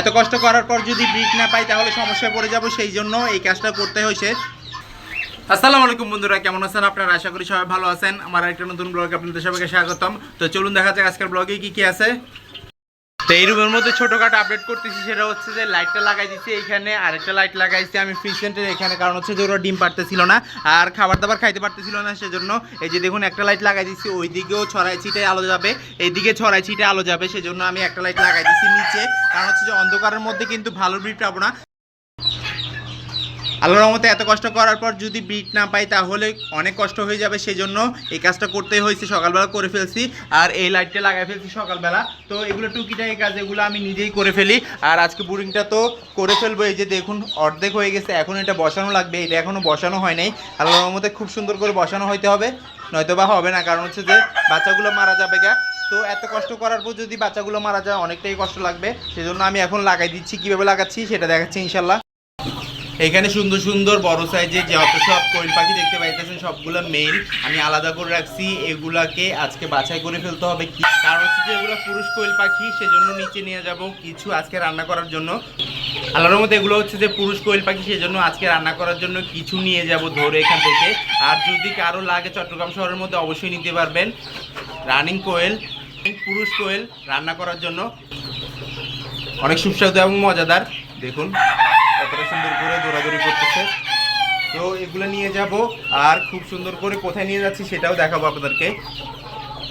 এত কষ্ট করার পর যদি ব্রিক না পাই, তাহলে সমস্যায় পড়ে যাব, সেই জন্য এই কাজটা করতে হয়েছে। আসসালামু আলাইকুম বন্ধুরা, কেমন আছেন আপনারা? আশা করি সবাই ভালো আছেন। আমার একটা নতুন ব্লগে আপনাদের সবাইকে স্বাগতম। তো চলুন দেখা যাক আজকের ব্লগে কি কি আছে। তো এই রুমের মধ্যে ছোটখাটো আপডেট করতেছি, সেটা হচ্ছে যে লাইটটা লাগাই দিচ্ছি এইখানে আরেকটা লাইট লাগাইছি আমি ফ্রিজেন্টের এখানে, কারণ হচ্ছে যে ওরা ডিম পারতেছিল না, আর খাবার দাবার খাইতে পারতেছিল না সেজন্য। এই যে দেখুন, একটা লাইট লাগাই দিচ্ছি ওই দিকেও ছড়াই ছিটে আলো যাবে, এইদিকে ছড়াই ছিটে আলো যাবে, সেজন্য আমি একটা লাইট লাগাই দিচ্ছি নিচে, কারণ হচ্ছে যে অন্ধকারের মধ্যে কিন্তু ভালো বিট পাবো না। আল্লাহর রহমতে এত কষ্ট করার পর যদি বিট না পাই, তাহলে অনেক কষ্ট হয়ে যাবে। সেই জন্য এই কাজটা করতেই হয়েছে। সকালবেলা করে ফেলছি আর এই লাইটটা লাগাই ফেলছি সকালবেলা। তো এগুলো টুকিটাকি কাজ, এগুলো আমি নিজেই করে ফেলি। আর আজকে বোরিংটা তো করে ফেলব। এই যে দেখুন, অর্ধেক হয়ে গেছে। এখন এটা বসানো লাগবে। এটা এখনও বসানো হয় নাই। আল্লাহর রহমতে খুব সুন্দর করে বসানো হইতে হবে। নয়তো বা হবে না। কারণ হচ্ছে যে বাচ্চাগুলো মারা যাবে গা। তো এত কষ্ট করার পর যদি বাচ্চাগুলো মারা যায়, অনেকটাই কষ্ট লাগবে। সেজন্য আমি এখন লাগাই দিচ্ছি। কীভাবে লাগাচ্ছি সেটা দেখাচ্ছি ইনশাল্লাহ। এখানে সুন্দর সুন্দর বড় সাইজের যত সব কোয়েল পাখি দেখতে পাইতেছেন, সবগুলো মেল আমি আলাদা করে রাখছি, এগুলাকে আজকে বাছাই করে ফেলতে হবে। কি কারণ হচ্ছে যে এগুলো পুরুষ কোয়েল পাখি, সেজন্য নিচে নিয়ে যাব কিছু আজকে রান্না করার জন্য। আল্লাহর মধ্যে এগুলো হচ্ছে যে পুরুষ কোয়েল পাখি, সেজন্য আজকে রান্না করার জন্য কিছু নিয়ে যাব ধরে এখান থেকে। আর যদি কারও লাগে চট্টগ্রাম শহরের মধ্যে, অবশ্যই নিতে পারবেন। রানিং কোয়েল, পুরুষ কোয়েল রান্না করার জন্য। অনেক সুস্বাদু এবং মজাদার। দেখুন। কতটা সুন্দর করে দৌড়াদৌড়ি করতেছে। তো এগুলো নিয়ে যাব। আর খুব সুন্দর করে কোথায় নিয়ে যাচ্ছি সেটাও দেখাবো আপনাদেরকে।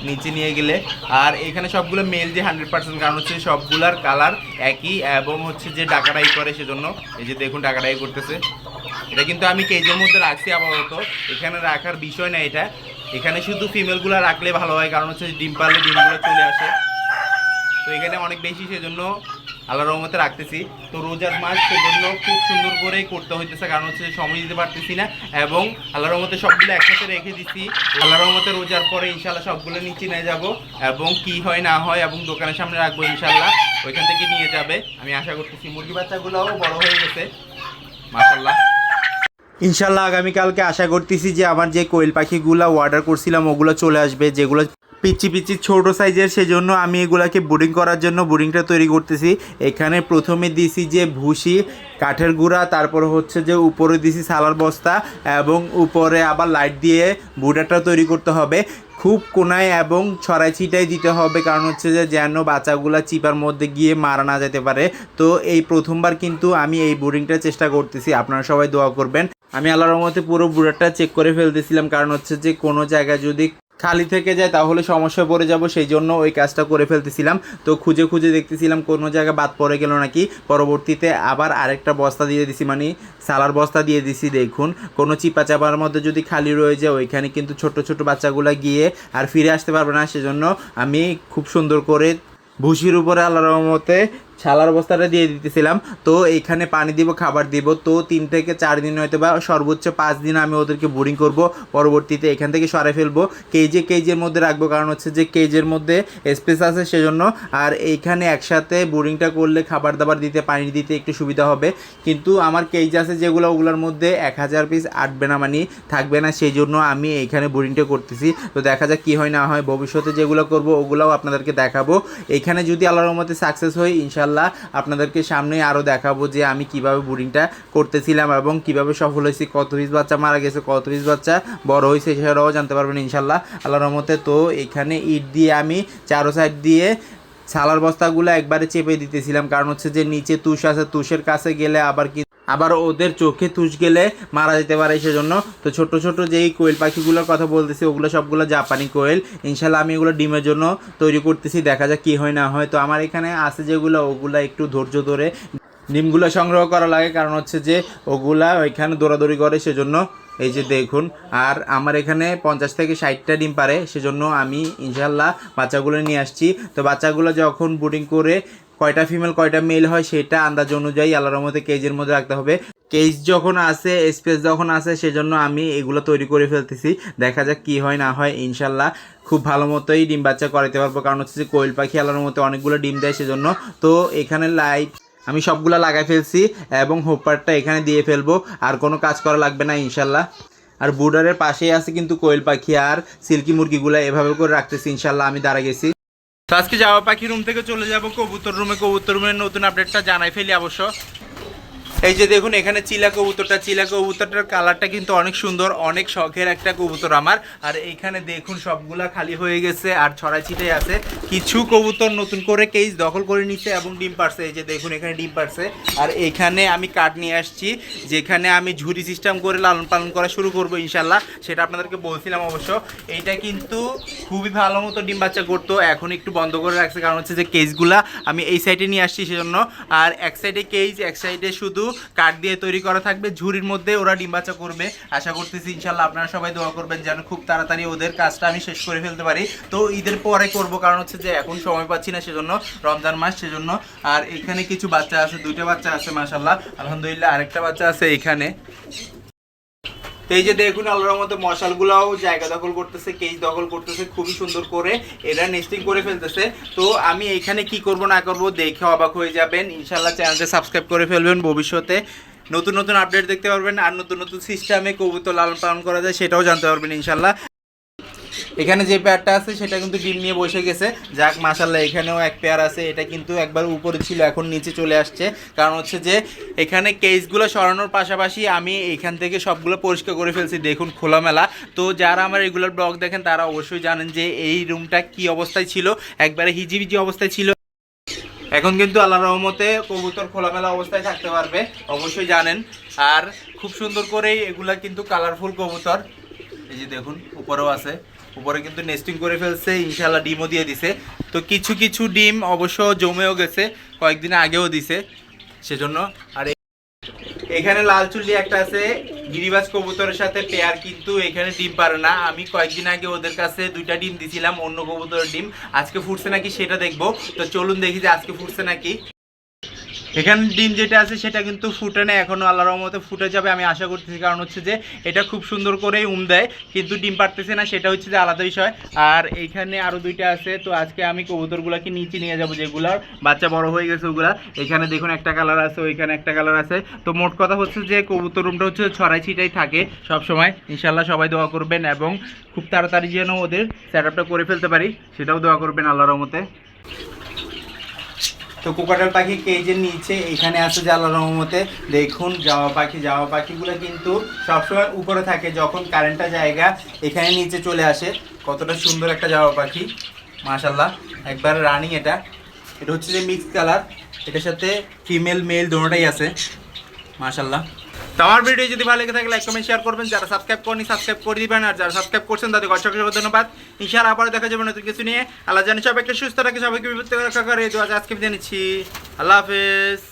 নিচে নিয়ে গেলে। আর এখানে সবগুলো মেল যে হান্ড্রেড পার্সেন্ট কারণ হচ্ছে সবগুলার কালার একই এবং হচ্ছে যে ডাকাডাই করে সেজন্য এই যে দেখুন ডাকাটাই করতেছে। এটা কিন্তু আমি কেজের মধ্যে রাখছি আপাতত। এখানে রাখার বিষয় না এটা। এখানে শুধু ফিমেলগুলো রাখলে ভালো হয়, কারণ হচ্ছে ডিম পারলে ডিমগুলো চলে আসে। তো এখানে অনেক বেশি সেজন্য আল্লাহ রহমতে রাখতেছি। তো রোজার মাস সেজন্য খুব সুন্দর করেই করতে হইতেছে, কারণ হচ্ছে সময় দিতে পারতেছি না এবং আল্লাহ রহমতে সবগুলো একসাথে রেখে দিচ্ছি আল্লাহ রহমতে রোজার পরে ইনশাল্লাহ সবগুলো নিচে নিয়ে যাব এবং কি হয় না হয় এবং দোকানের সামনে রাখব ইনশাল্লাহ ওইখান থেকে নিয়ে যাবে। আমি আশা করতেছি মুরগি বাচ্চাগুলোও বড় হয়ে গেছে। মাসাল্লাহ ইনশাল্লাহ আগামীকালকে আশা করতেছি যে আমার যে কোয়েল পাখিগুলো অর্ডার করছিলাম, ওগুলো চলে আসবে, যেগুলো পিচি পিচি ছোট সাইজের সেজন্য আমি এগুলাকে বোরিং করার জন্য বোর্ডিংটা তৈরি করতেছি। এখানে প্রথমে দিছি যে ভুসি, কাঠের গুঁড়া, তারপর হচ্ছে যে উপরে দিছি সালার বস্তা এবং উপরে আবার লাইট দিয়ে বুডাটা তৈরি করতে হবে। খুব কোনায় এবং ছড়াই ছিটাই দিতে হবে, কারণ হচ্ছে যে যেন বাচ্চাগুলা চিপার মধ্যে গিয়ে মারা না যেতে পারে। তো এই প্রথমবার কিন্তু আমি এই বোর্ডিংটা চেষ্টা করতেছি, আপনারা সবাই দোয়া করবেন। আমি আল্লাহর রহমতে পুরো বুড়াটা চেক করে ফেলতেছিলাম, কারণ হচ্ছে যে কোনো জায়গায় যদি খালি থেকে যায়, তাহলে সমস্যায় পড়ে যাব। সেই জন্য ওই কাজটা করে ফেলতেছিলাম। তো খুঁজে খুঁজে দেখতেছিলাম কোনো জায়গায় বাদ পড়ে গেল নাকি। পরবর্তীতে আবার আরেকটা বস্তা দিয়ে দিছি মানে সালার বস্তা দিয়ে দিছি, দেখুন। কোনো চিপা চাপার মধ্যে যদি খালি রয়ে যায়, ওইখানে কিন্তু ছোট ছোট বাচ্চাগুলো গিয়ে আর ফিরে আসতে পারবে না। সেজন্য আমি খুব সুন্দর করে ভুসির উপরে আল্লাহ রহমতে ছালার বস্তাটা দিয়ে দিতেছিলাম। তো এইখানে পানি দিব, খাবার দিব। তো তিন থেকে চার দিন হয়তো বা সর্বোচ্চ পাঁচ দিন আমি ওদেরকে বোরিং করব। পরবর্তীতে এখান থেকে সরে ফেলব। কেজে কেজের মধ্যে রাখব। কারণ হচ্ছে যে কেজের মধ্যে স্পেস আছে সেজন্য। আর এইখানে একসাথে বোরিংটা করলে খাবার দাবার দিতে, পানি দিতে একটু সুবিধা হবে। কিন্তু আমার কেজ আছে যেগুলো, ওগুলোর মধ্যে এক হাজার পিস আটবে না মানে থাকবে না। সেই জন্য আমি এইখানে বোরিংটা করতেছি। তো দেখা যাক কী হয়, না হয়। ভবিষ্যতে যেগুলো করব, ওগুলোও আপনাদেরকে দেখাবো। এইখানে যদি আল্লাহর মধ্যে সাকসেস হয় ইনশাল্লাহ আপনাদেরকে সামনে আরও দেখাবো যে আমি কীভাবে বোরিংটা করতেছিলাম এবং কীভাবে সফল হয়েছি, কত পিস বাচ্চা মারা গেছে, কত পিস বাচ্চা বড় হয়েছে সেটাও জানতে পারবেন ইনশাল্লাহ আল্লাহর রহমতে তো এখানে ইট দিয়ে আমি চারো সাইড দিয়ে ছালার বস্তাগুলো একবারে চেপে দিতেছিলাম, কারণ হচ্ছে যে নিচে তুষ আছে, তুষের কাছে গেলে আবার কি আবার ওদের চোখে তুষ গেলে মারা যেতে পারে সেজন্য। তো ছোট ছোট যেই কোয়েল পাখিগুলোর কথা বলতেছি, ওগুলো সবগুলো জাপানি কোয়েল। ইনশাল্লাহ আমি এগুলো ডিমের জন্য তৈরি করতেছি, দেখা যাক কী হয় না হয়। তো আমার এখানে আছে যেগুলো, ওগুলো একটু ধৈর্য ধরে ডিমগুলো সংগ্রহ করা লাগে, কারণ হচ্ছে যে ওগুলা ওইখানে দৌড়াদৌড়ি করে সেজন্য। এই যে দেখুন, আর আমার এখানে পঞ্চাশ থেকে ষাটটা ডিম পারে, সেজন্য আমি ইনশাল্লাহ বাচ্চাগুলো নিয়ে আসছি। তো বাচ্চাগুলো যখন বুডিং করে কয়টা ফিমেল কয়টা মেল হয় সেটা আন্দাজ অনুযায়ী আল্লাহর মধ্যে কেজের মধ্যে রাখতে হবে। কেজ যখন আসে স্পেস যখন আসে সেজন্য আমি এগুলো তৈরি করে ফেলতেছি। দেখা যাক কি হয়, না হয়, ইনশাল্লাহ খুব ভালো মতোই ডিম বাচ্চা করাতে পারব। কারণ হচ্ছে যে কোয়েল পাখি আল্লাহর মতো অনেকগুলো ডিম দেয় সেজন্য। তো এখানে লাইট আমি সবগুলো লাগাই ফেলছি এবং হোপারটা এখানে দিয়ে ফেলব। আর কোনো কাজ করা লাগবে না, ইনশাল্লাহ। আর বুডারের পাশেই আছে কিন্তু কোয়েল পাখি আর সিল্কি মুরগিগুলো এভাবে করে রাখতেছি, ইনশাল্লাহ আমি দাঁড়া গেছি। তো আজকে যাওয়া পাখি রুম থেকে চলে যাব, কবুতর রুমে কবুতর রুমের নতুন আপডেটটা জানাই ফেলি অবশ্য। এই যে দেখুন, এখানে চিলা কবুতরটা, চিলা কবুতরটার কালারটা কিন্তু অনেক সুন্দর, অনেক শখের একটা কবুতর আমার। আর এইখানে দেখুন, সবগুলা খালি হয়ে গেছে আর ছড়াই ছিটাই আছে। কিছু কবুতর নতুন করে কেস দখল করে নিচ্ছে এবং ডিম পারছে। এই যে দেখুন, এখানে ডিম পারছে। আর এখানে আমি কাঠ নিয়ে আসছি, যেখানে আমি ঝুড়ি সিস্টেম করে লালন পালন করা শুরু করব ইনশাল্লাহ। সেটা আপনাদেরকে বলছিলাম অবশ্য। এইটা কিন্তু খুবই ভালো মতো ডিম বাচ্চা করতো, এখন একটু বন্ধ করে রাখছে। কারণ হচ্ছে যে কেসগুলা আমি এই সাইডে নিয়ে আসছি সেজন্য। আর এক সাইডে কেজ এক সাইডে শুধু কাঠ দিয়ে তৈরি করা থাকবে। ঝুড়ির মধ্যে ওরা ডিম বাচ্চা করবে। আশা করতেছি ইনশাল্লাহ আপনারা সবাই দোয়া করবেন যেন খুব তাড়াতাড়ি ওদের কাজটা আমি শেষ করে ফেলতে পারি। তো ঈদের পরে করব, কারণ হচ্ছে যে এখন সময় পাচ্ছি না সেজন্য, রমজান মাস সেজন্য। আর এখানে কিছু বাচ্চা আছে, দুইটা বাচ্চা আছে মাসাল্লাহ আলহামদুলিল্লাহ, আরেকটা বাচ্চা আছে এখানে। এই যে দেখুন, আল্লাহর মতো মশালগুলাও জায়গা দখল করতেছে কেজ দখল করতেছে, খুবই সুন্দর করে এরা নেস্টিং করে ফেলতেছে। তো আমি এখানে কি করব না করব দেখে অবাক হয়ে যাবেন। ইনশাল্লাহ চ্যানেলটা সাবস্ক্রাইব করে ফেলবেন ভবিষ্যতে। নতুন নতুন আপডেট দেখতে পারবেন, আর নতুন নতুন সিস্টেমে কবুতর লালন পালন করা যায়, সেটাও জানতে পারবেন ইনশাল্লাহ এখানে যে পেয়ারটা আছে, সেটা কিন্তু ডিম নিয়ে বসে গেছে। যাক মাসাল্লাহ এখানেও এক পেয়ার আছে। এটা কিন্তু একবার উপরে ছিল, এখন নিচে চলে আসছে। কারণ হচ্ছে যে, এখানে কেসগুলো সরানোর পাশাপাশি আমি এখান থেকে সবগুলো পরিষ্কার করে ফেলছি। দেখুন, খোলামেলা। তো যারা আমার রেগুলার ব্লগ দেখেন, তারা অবশ্যই জানেন যে, এই রুমটা কি অবস্থায় ছিল। একবারে হিজিবিজি অবস্থায় ছিল। এখন কিন্তু আল্লাহ রহমতে কবুতর খোলামেলা অবস্থায় থাকতে পারবে, অবশ্যই জানেন। আর খুব সুন্দর করেই এগুলা কিন্তু কালারফুল কবুতর। এই যে দেখুন, উপরেও আছে। উপরে কিন্তু নেস্টিং করে ফেলছে ইনশাল্লাহ ডিমও দিয়ে দিছে। তো কিছু কিছু ডিম অবশ্য জমেও গেছে, কয়েকদিন আগেও দিছে, সেজন্য। আর এখানে লাল চুল্লি একটা আছে, গিরিবাজ কবুতরের সাথে পেয়ার কিন্তু এখানে ডিম পারে না। আমি কয়েকদিন আগে ওদের কাছে দুইটা ডিম দিছিলাম, অন্য কবুতরের ডিম। আজকে ফুটছে নাকি সেটা দেখব। তো চলুন দেখি যে আজকে ফুটছে নাকি। এখানে ডিম যেটা আছে সেটা কিন্তু ফুটে না এখনও আল্লাহ রহমতে ফুটে যাবে। আমি আশা করতেছি কারণ হচ্ছে যে এটা খুব সুন্দর করেই উম দেয়, কিন্তু ডিম পারতেছে না, সেটা হচ্ছে যে আলাদা বিষয়। আর এইখানে আরও দুইটা আছে, তো আজকে আমি কবুতরগুলোকে নিচে নিয়ে যাব যেগুলার, বাচ্চা বড় হয়ে গেছে ওগুলা। এখানে দেখুন একটা কালার আছে, ওইখানে একটা কালার আছে। তো মোট কথা হচ্ছে যে কবুতর রুমটা হচ্ছে ছড়াই ছিটাই থাকে সব সময় ইনশাল্লাহ সবাই দোয়া করবেন এবং খুব তাড়াতাড়ি যেন ওদের সেট করে ফেলতে পারি, সেটাও দোয়া করবেন আল্লাহ রহমতে। তো কোকাটাল পাখি কেজের নিচে, এখানে আছে জ্বালা রহমতে। দেখুন যাওয়া পাখি যাওয়া পাখিগুলো কিন্তু সবসময় উপরে থাকে যখন কারেন্টটা জায়গা এখানে নিচে চলে আসে। কতটা সুন্দর একটা যাওয়া পাখি মাশাল্লাহ একবার রানিং এটা। এটা হচ্ছে যে মিক্সড কালার এটার সাথে ফিমেল মেল দোনোটাই আছে মাশাল্লাহ তো আমার ভিডিও যদি ভালো লেগে থাকে লাইক কমেন্ট শেয়ার করবেন। যারা সাবস্ক্রাইব করেনি সাবস্ক্রাইব করে দিবেন। আর যারা সাবস্ক্রাইব করছেন, তাদের অসংখ্য ধন্যবাদ। ইনশাআল্লাহ আবার দেখা যাবে নতুন কিছু নিয়ে। আল্লাহ জানি সবাইকে সুস্থ রাখে, সবাইকে বিপদ রক্ষা করে। আজকে জেনেছি আল্লাহ হাফেজ।